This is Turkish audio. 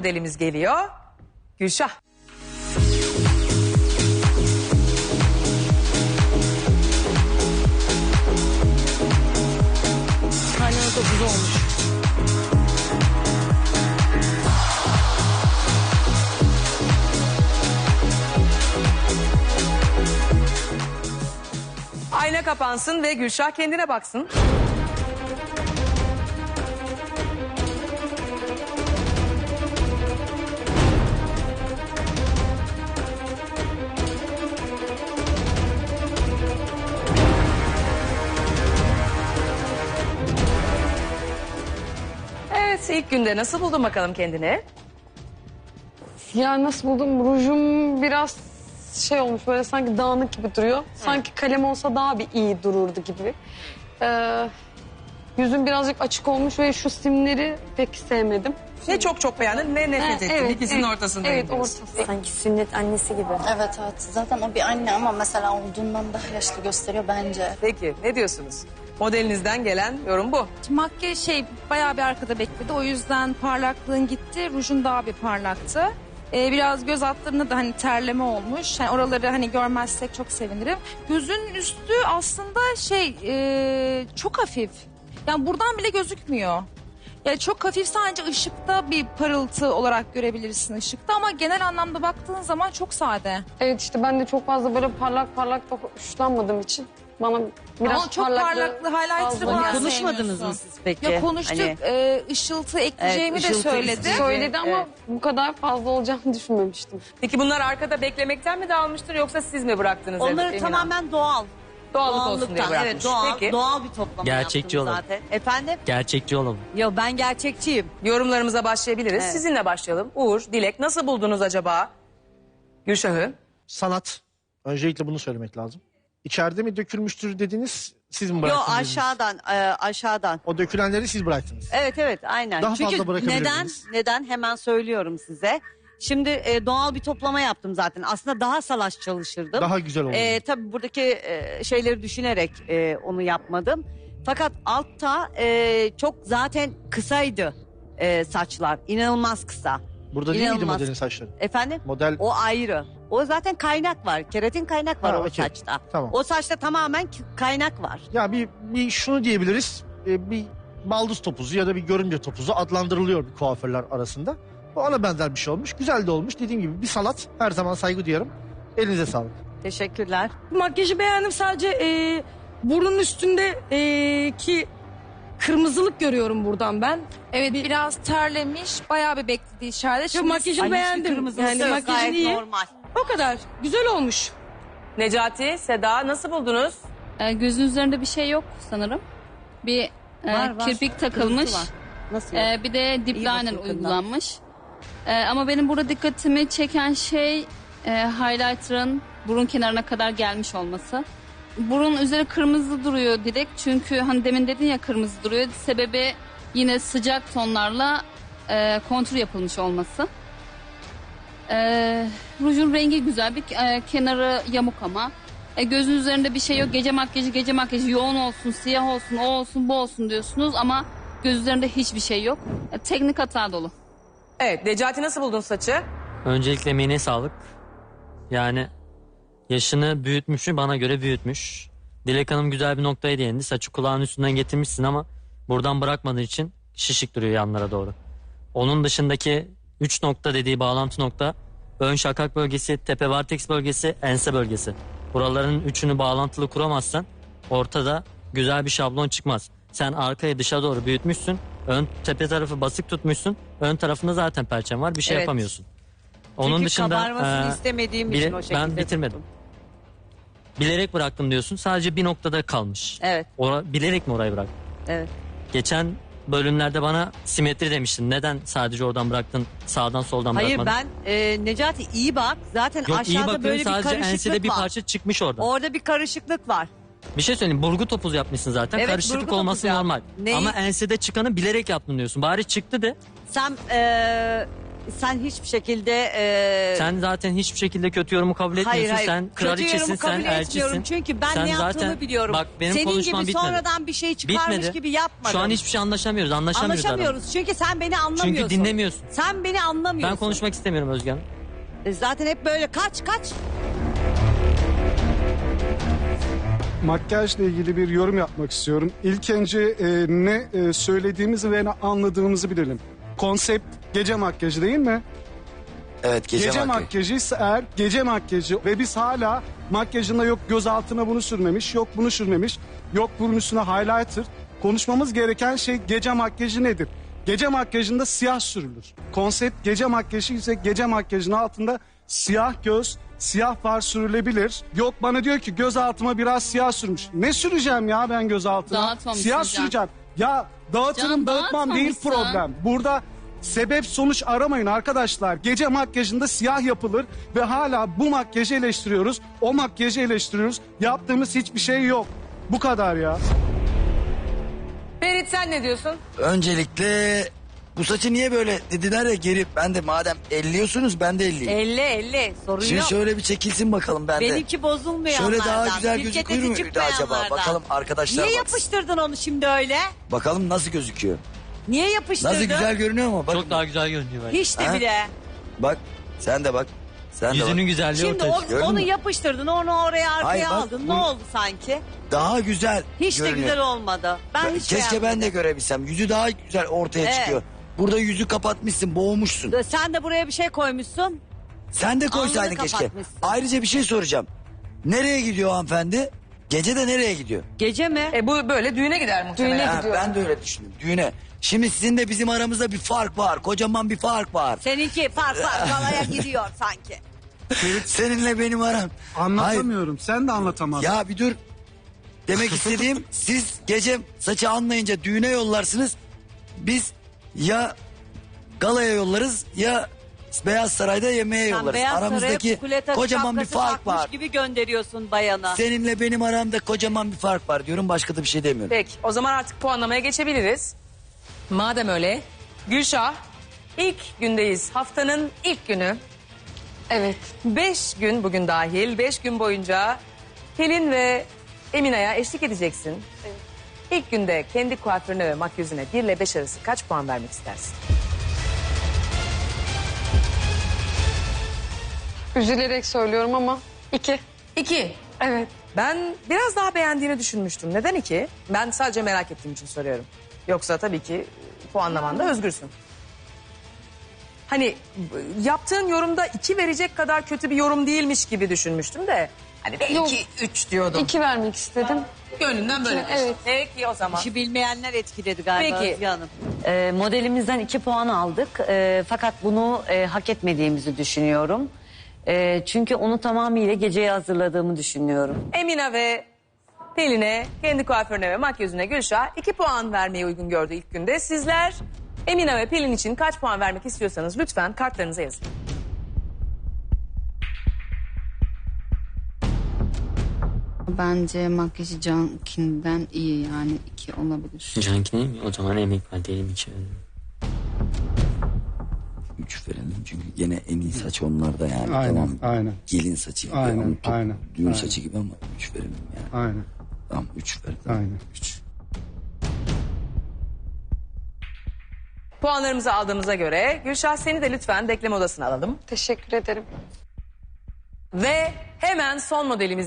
modelimiz geliyor. Gülşah. Çok güzel olmuş. Ayna kapansın ve Gülşah kendine baksın. İlk günde nasıl buldun bakalım kendini? Ya nasıl buldum? Rujum biraz şey olmuş böyle sanki dağınık gibi duruyor. Sanki kalem olsa daha bir iyi dururdu gibi. Ee, yüzüm birazcık açık olmuş ve şu simleri pek sevmedim. Ne çok çok beğendin ne nefret ettin. İkisinin evet, ortasındayım. Evet diyorsun. ortası. Sanki sünnet annesi gibi. Evet evet. Zaten o bir anne ama mesela olduğundan daha yaşlı gösteriyor bence. Peki ne diyorsunuz? Modelinizden gelen yorum bu. Makyaj şey bayağı bir arkada bekledi. O yüzden parlaklığın gitti. Rujun daha bir parlaktı. Ee, biraz göz altlarında da hani terleme olmuş. Yani oraları hani görmezsek çok sevinirim. Gözün üstü aslında şey e, çok hafif. Yani buradan bile gözükmüyor. Yani çok hafif sadece ışıkta bir parıltı olarak görebilirsin ışıkta ama genel anlamda baktığın zaman çok sade. Evet işte ben de çok fazla böyle parlak parlak da hoşlanmadığım için bana biraz ama çok parlaklığı parlaklı highlighter'ı fazla geldi. Konuşmadınız mı siz peki? Ya konuştuk. Hani- e, ışıltı ekleyeceğimi Evet, de ışıltı söyledi. Söyledi ama Evet. bu kadar fazla olacağını düşünmemiştim. Peki bunlar arkada beklemekten mi dağılmıştır yoksa siz mi bıraktınız? Onları Emin Hanım? tamamen doğal. doğallık olsun diye Doğallıktan, bırakmış. Evet doğal, Peki doğal bir toplama Gerçekçi yaptım olalım. zaten. Efendim? Gerçekçi olalım. Yo ben gerçekçiyim. yorumlarımıza başlayabiliriz. Evet. Sizinle başlayalım. Uğur, Dilek nasıl buldunuz acaba Gülşah'ı? sanat. Öncelikle bunu söylemek lazım. İçeride mi dökülmüştür dediniz, siz mi Yo bıraktınız? dediniz? aşağıdan e, aşağıdan. O dökülenleri siz bıraktınız. Evet evet aynen. Daha Çünkü fazla bırakabilirdiniz. neden neden hemen söylüyorum size. Şimdi e, doğal bir toplama yaptım zaten. Aslında daha salaş çalışırdım. Daha güzel oldu. E, tabii buradaki e, şeyleri düşünerek e, onu yapmadım. Fakat altta e, çok zaten kısaydı e, saçlar. İnanılmaz kısa. Burada değil miydi inanılmaz. modelin saçları? Efendim? Model O ayrı. O zaten kaynak var. Keratin kaynak var Ha, o okey. saçta. Tamam. O saçta tamamen kaynak var. Ya bir, bir şunu diyebiliriz. e, bir baldız topuzu ya da bir görümce topuzu adlandırılıyor bir kuaförler arasında. Bu ona benzer bir şey olmuş. Güzel de olmuş. Dediğim gibi bir salat. Her zaman saygı duyarım. Elinize sağlık. Teşekkürler. Makyajı beğendim sadece e, burnun üstünde e, ki kırmızılık görüyorum buradan ben. Evet biraz terlemiş. Bayağı bir bekledi içeride. Şu Şimdi makyajını Ay, beğendim. kırmızısı Yani yok, makyajın gayet iyi. normal. O kadar. Güzel olmuş. Necati, Seda nasıl buldunuz? E, gözün üzerinde bir şey yok sanırım. Bir e, Var, var. kirpik Kırmızı takılmış. var. Nasıl yok? E, bir de dip İyi liner uygulanmış. E, ama benim burada dikkatimi çeken şey e, highlighter'ın burun kenarına kadar gelmiş olması. Burun üzeri kırmızı duruyor direkt çünkü hani demin dedin ya kırmızı duruyor. Sebebi yine sıcak tonlarla e, kontur yapılmış olması. E, rujun rengi güzel bir e, kenarı yamuk ama. E, gözün üzerinde bir şey yok. Gece makyajı gece makyajı yoğun olsun, siyah olsun, o olsun, bu olsun diyorsunuz ama göz üzerinde hiçbir şey yok. E, teknik hata dolu. Evet, Necati nasıl buldun saçı? Öncelikle emeğine sağlık. Yani yaşını büyütmüş mü bana göre büyütmüş. Dilek Hanım güzel bir noktaya değindi. Saçı kulağın üstünden getirmişsin ama buradan bırakmadığın için şişik duruyor yanlara doğru. Onun dışındaki 3 nokta dediği bağlantı nokta ön şakak bölgesi, tepe varteks bölgesi, ense bölgesi. Buraların üçünü bağlantılı kuramazsan ortada güzel bir şablon çıkmaz. Sen arkaya dışa doğru büyütmüşsün. Ön tepe tarafı basık tutmuşsun. Ön tarafında zaten perçem var. Bir şey Evet. yapamıyorsun. Onun Çünkü dışında kabarmasını e, istemediğim bile- için o şekilde ben bitirmedim. tuttum. Bilerek bıraktım diyorsun. Sadece bir noktada kalmış. Evet, Ora, bilerek mi orayı bıraktın? evet. Geçen bölümlerde bana simetri demiştin. Neden sadece oradan bıraktın? Sağdan soldan Hayır bırakmadın? ben e, Necati iyi bak. Zaten Yok iyi aşağıda bakıyorum böyle bir sadece karışıklık ensede bir var. parça çıkmış oradan. Orada bir karışıklık var. Bir şey söyleyeyim burgu topuz yapmışsın zaten. Evet, Karışıklık olması yap- normal. Neyi? Ama ensede çıkanı bilerek yaptın diyorsun. Bari çıktı de. Sen e, sen hiçbir şekilde e, Sen zaten hiçbir şekilde kötü yorumu kabul etmiyorsun. Hayır hayır. Sen Kötü yorumu kraliçesin, kabul sen etmiyorum. elçisin. Çünkü ben Sen ne yaptığımı zaten- biliyorum. Bak benim Senin konuşmam gibi bitmedi. sonradan bir şey çıkarmış Bitmedi. gibi yapmadım. Şu an hiçbir şey anlaşamıyoruz. Anlaşamıyoruz. Anlaşamıyoruz çünkü sen beni anlamıyorsun. Çünkü dinlemiyorsun. Sen beni anlamıyorsun. Ben konuşmak istemiyorum Özge Hanım. E, Zaten hep böyle kaç kaç. Makyajla ilgili bir yorum yapmak istiyorum. İlk önce e, ne e, söylediğimizi ve ne anladığımızı bilelim. Konsept gece makyajı değil mi? Evet gece, Gece, makyajı. makyajı ise eğer gece makyajı ve biz hala makyajında yok göz altına bunu sürmemiş, yok bunu sürmemiş, yok bunun üstüne highlighter. Konuşmamız gereken şey gece makyajı nedir? Gece makyajında siyah sürülür. Konsept gece makyajı ise gece makyajının altında siyah göz, siyah far sürülebilir. Yok bana diyor ki göz altıma biraz siyah sürmüş. Ne süreceğim ya ben göz altına? Dağıtmamışsın Siyah süreceğim. Ya dağıtırım Can, dağıtmam değil dağıtmamışsın. problem. Burada sebep sonuç aramayın arkadaşlar. Gece makyajında siyah yapılır ve hala bu makyajı eleştiriyoruz. O makyajı eleştiriyoruz. Yaptığımız hiçbir şey yok. Bu kadar ya. Ferit sen ne diyorsun? Öncelikle bu saçı niye böyle dediler ya geri ben de madem elliyorsunuz ben de elliyim. 50 50 sorun Şimdi yok. şöyle bir çekilsin bakalım ben de. Benimki bozulmuyor Şöyle daha güzel gözükür müydü acaba? Bakalım arkadaşlar Niye baksın. yapıştırdın onu şimdi öyle? Bakalım nasıl gözüküyor. Niye yapıştırdın? Nasıl güzel görünüyor mu? Bak, Çok daha güzel görünüyor bence. Hiç de Ha? bile. bak sen de bak. Sen de Yüzünün bak. güzelliği Şimdi ortaya o- çıkıyor. Gördün onu mü? yapıştırdın onu oraya arkaya Hayır, bak, aldın. Ne oldu sanki? Daha güzel Hiç de görünüyor. güzel olmadı. Ben, Ben- hiç Keşke ben beğenmedim. de görebilsem. Yüzü daha güzel ortaya Evet. çıkıyor. Burada yüzü kapatmışsın, boğmuşsun. Sen de buraya bir şey koymuşsun. Sen de koysaydın Alnını keşke. kapatmışsın. Ayrıca bir şey soracağım. Nereye gidiyor hanımefendi? Gece de nereye gidiyor? Gece mi? E bu böyle düğüne gider muhtemelen. Düğüne Ha, gidiyor. ben de öyle düşündüm. Düğüne. Şimdi sizin de bizim aramızda bir fark var. Kocaman bir fark var. Seninki par par kalaya gidiyor sanki. Seninle benim aram. Hayır. Anlatamıyorum. Sen de anlatamazsın. Ya bir dur. Demek istediğim siz gece saçı anlayınca düğüne yollarsınız. Biz ya galaya yollarız ya Beyaz Saray'da yemeğe Sen yollarız. beyaz Aramızdaki kocaman bir şapkası fark takmış var. gibi gönderiyorsun bayana. Seninle benim aramda kocaman bir fark var diyorum. Başka da bir şey demiyorum. Peki o zaman artık puanlamaya geçebiliriz. Madem öyle. Gülşah ilk gündeyiz. Haftanın ilk günü. Evet. Beş gün bugün dahil. Beş gün boyunca Pelin ve Emine'ye eşlik edeceksin. İlk günde kendi kuaförüne ve makyözüne 1 ile 5 arası kaç puan vermek istersin? Üzülerek söylüyorum ama iki. 2. Evet. Ben biraz daha beğendiğini düşünmüştüm. Neden iki? Ben sadece merak ettiğim için soruyorum. Yoksa tabii ki puanlamanda özgürsün. Hani b- yaptığın yorumda iki verecek kadar kötü bir yorum değilmiş gibi düşünmüştüm de. Hani belki Yok. üç diyordum. İki vermek istedim. Gönlünden böyle. Evet. Peki o zaman. İşi bilmeyenler etkiledi galiba Peki. Özge Hanım. E, modelimizden iki puan aldık. E, fakat bunu e, hak etmediğimizi düşünüyorum. E, çünkü onu tamamıyla geceye hazırladığımı düşünüyorum. Emine ve Pelin'e, kendi kuaförüne ve makyözüne Gülşah 2 puan vermeyi uygun gördü ilk günde. Sizler Emine ve Pelin için kaç puan vermek istiyorsanız lütfen kartlarınıza yazın. Bence makyajı Cankin'den iyi yani iki olabilir. Canki değil mi? O zaman emek var diyelim içi. Gene en iyi saç onlarda yani. Aynen, tamam. aynen. Gelin saçı gibi. Aynen, top- aynen, Düğün aynen. saçı gibi ama üç verelim yani. Aynen. Tamam üç verelim. Aynen. Üç. Puanlarımızı aldığımıza göre Gülşah seni de lütfen bekleme odasına alalım. Teşekkür ederim. Ve hemen son modelimiz